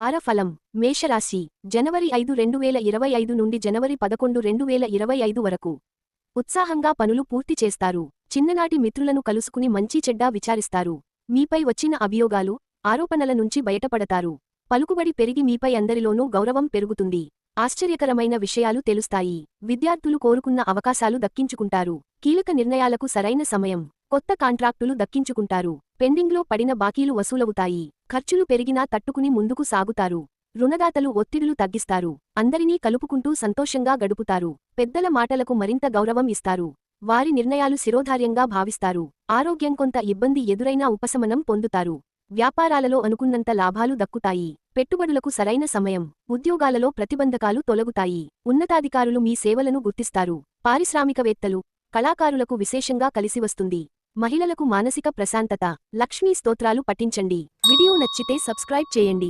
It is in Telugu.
అరఫలం మేషరాశి జనవరి ఐదు రెండు వేల ఇరవై ఐదు నుండి జనవరి పదకొండు రెండు వేల ఇరవై ఐదు వరకు. ఉత్సాహంగా పనులు పూర్తి చేస్తారు. చిన్ననాటి మిత్రులను కలుసుకుని మంచి చెడ్డా విచారిస్తారు. మీపై వచ్చిన అభియోగాలు ఆరోపణల నుంచి బయటపడతారు. పలుకుబడి పెరిగి మీపై అందరిలోనూ గౌరవం పెరుగుతుంది. ఆశ్చర్యకరమైన విషయాలు తెలుస్తాయి. విద్యార్థులు కోరుకున్న అవకాశాలు దక్కించుకుంటారు. కీలక నిర్ణయాలకు సరైన సమయం. కొత్త కాంట్రాక్టులు దక్కించుకుంటారు. పెండింగ్లో పడిన బాకీలు వసూలవుతాయి. ఖర్చులు పెరిగినా తట్టుకుని ముందుకు సాగుతారు. రుణదాతలు ఒత్తిడులు తగ్గిస్తారు. అందరినీ కలుపుకుంటూ సంతోషంగా గడుపుతారు. పెద్దల మాటలకు మరింత గౌరవం ఇస్తారు. వారి నిర్ణయాలు శిరోధార్యంగా భావిస్తారు. ఆరోగ్యం కొంత ఇబ్బంది ఎదురైనా ఉపశమనం పొందుతారు. వ్యాపారాలలో అనుకున్నంత లాభాలు దక్కుతాయి. పెట్టుబడులకు సరైన సమయం. ఉద్యోగాలలో ప్రతిబంధకాలు తొలగుతాయి. ఉన్నతాధికారులు మీ సేవలను గుర్తిస్తారు. పారిశ్రామికవేత్తలు కళాకారులకు విశేషంగా కలిసివస్తుంది మహిళలకు మానసిక ప్రశాంతత. లక్ష్మీ స్తోత్రాలు పఠించండి. వీడియో నచ్చితే సబ్స్క్రైబ్ చేయండి.